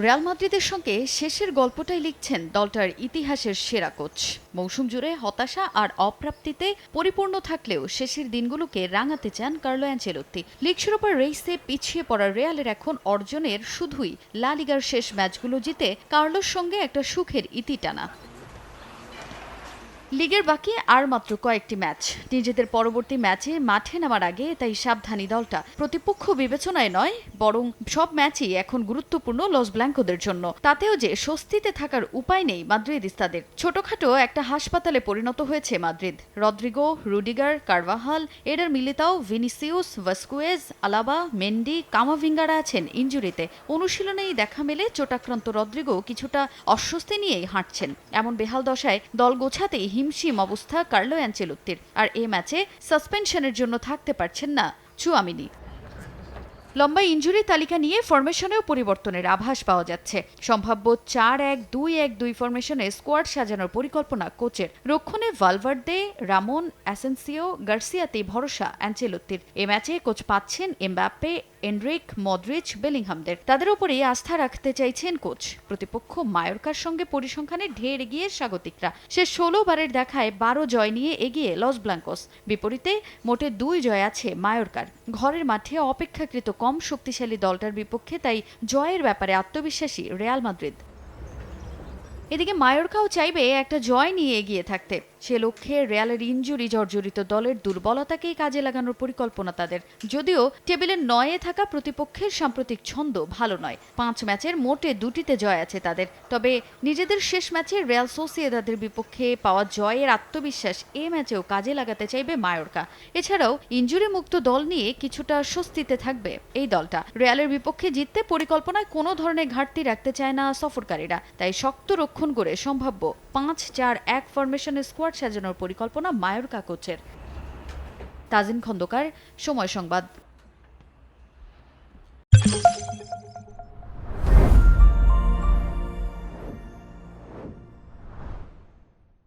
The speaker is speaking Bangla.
রিয়াল মাদ্রিদের সঙ্গে শেষের গল্পটাই লিখছেন দলটার ইতিহাসের সেরা কোচ। মৌসুম জুড়ে হতাশা আর অপ্রাপ্তিতে পরিপূর্ণ থাকলেও শেষের দিনগুলোকে রাঙাতে চান কার্লো অ্যাঞ্চেলত্তি লিগ শিরোপার রেইসে পিছিয়ে পড়া রিয়ালের এখন অর্জনের শুধুই লা লিগার শেষ ম্যাচগুলো জিতে কার্লোর সঙ্গে একটা সুখের ইতি টানা। লিগের বাকি আর মাত্র কয়েকটি ম্যাচ। নিজেদের পরবর্তী ম্যাচে মাঠে নামার আগে তাই সাবধানী দলটা। প্রতিপক্ষ বিবেচনায় নয়, বরং সব ম্যাচই এখন গুরুত্বপূর্ণ লস ব্ল্যাঙ্কোদের জন্য। তাতেও যে স্বস্তিতে থাকার উপায় নেই মাদ্রিদিস্তাদের ছোটখাটো একটা হাসপাতালে পরিণত হয়েছে Madrid. Rodrygo, Rudiger, Carvajal, Eder Militao, Vinicius, Vazquez, Alaba, Mendy, কামাভিঙ্গারা আছেন ইঞ্জুরিতে অনুশীলনেই দেখা মেলে চোটাক্রান্ত রদ্রিগো কিছুটা অস্বস্তি নিয়েই হাঁটছেন। এমন বেহাল দশায় দল গোছাতেই হিমশিম অবস্থা কার্লো অ্যাঞ্চেলত্তির। আর এ ম্যাচে সাসপেনশনের জন্য থাকতে পারছেন না চুয়ামিনি। লম্বা ইঞ্জুরি তালিকা নিয়ে ফরমেশনেও পরিবর্তনের আভাস পাওয়া যাচ্ছে। সম্ভাব্য চার এক দুই এক দুই ফরমেশনে স্কোয়াড সাজানোর পরিকল্পনা কোচের। রক্ষণে ভালভার্দে, রামন, অ্যাসেন্সিও গার্সিয়াতে ভরসা অ্যাঞ্চেলত্তির। এ ম্যাচে কোচ পাচ্ছেন এমবাপ্পে এনরিক মদ্রিচ বেলিংহামদের। তাদের উপরেই আস্থা রাখতে চাইছেন কোচ। প্রতিপক্ষ মায়োরকার সঙ্গে পরিসংখ্যানে ঢের এগিয়ে স্বাগতিকরা। সে ষোলো বারের দেখায় বারো জয় নিয়ে এগিয়ে লস ব্লাঙ্কোস বিপরীতে মোটে দুই জয় আছে মায়োরকার। ঘরের মাঠে অপেক্ষাকৃত কম শক্তিশালী দলটার বিপক্ষে তাই জয়ের ব্যাপারে আত্মবিশ্বাসী রেয়াল মাদ্রিদ। এদিকে মায়োরকাও চাইবে একটা জয় নিয়ে এগিয়ে থাকতে। সে লক্ষ্যে রিয়ালের ইঞ্জুরি জর্জরিত দলের দুর্বলতাকেই কাজে লাগানোর পরিকল্পনা তাদের। যদিও টেবিলের নয়ে থাকা প্রতিপক্ষের সাম্প্রতিক ছন্দ ভালো নয়। পাঁচ ম্যাচের মোটে দুটিতে জয় আছে তাদের। তবে নিজেদের শেষ ম্যাচে রিয়াল সোসিয়েদাদের বিপক্ষে পাওয়া জয়ের আত্মবিশ্বাস এ ম্যাচেও কাজে লাগাতে চাইবে মায়োরকা। এছাড়াও ইঞ্জুরি মুক্ত দল নিয়ে কিছুটা স্বস্তিতে থাকবে এই দলটা। রিয়ালের বিপক্ষে জিততে পরিকল্পনায় কোনো ধরনের ঘাটতি রাখতে চায় না সফরকারীরা। তাই শক্ত রক্ষণ করে সম্ভাব্য পাঁচ চার এক ফরমেশন স্কোয়াড সাজানোর পরিকল্পনা মায়োর কাকচের তাজিন খন্দকার, সময় সংবাদ।